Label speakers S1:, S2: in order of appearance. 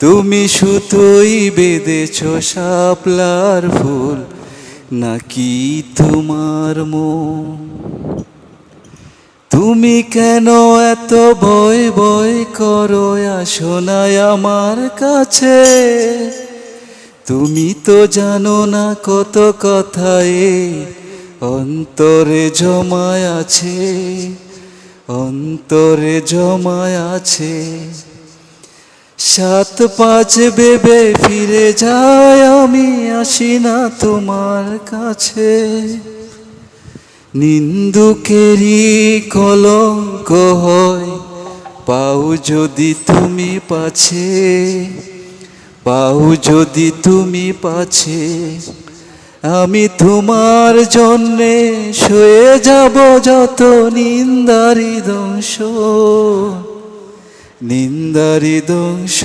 S1: তুমি সুতোই বেঁধেছ শাপলার ফুল, নাকি তোমার মন? তুমি কেন এত ভয় ভয় করো আসো আমার কাছে? তুমি তো জানো না কত কথায় অন্তরে জমায় আছে, অন্তরে জমায় আছে। সাত পাঁচ বেবে ফিরে যায় আমি, আসি না তোমার কাছে। নিন্দুকেরই কলঙ্ক হয়, পাও যদি তুমি পাছে, পাও যদি তুমি পাছে, আমি তোমার জন্যে শুয়ে যাব যত নিন্দারি দংশ। নিন্দারি দংশ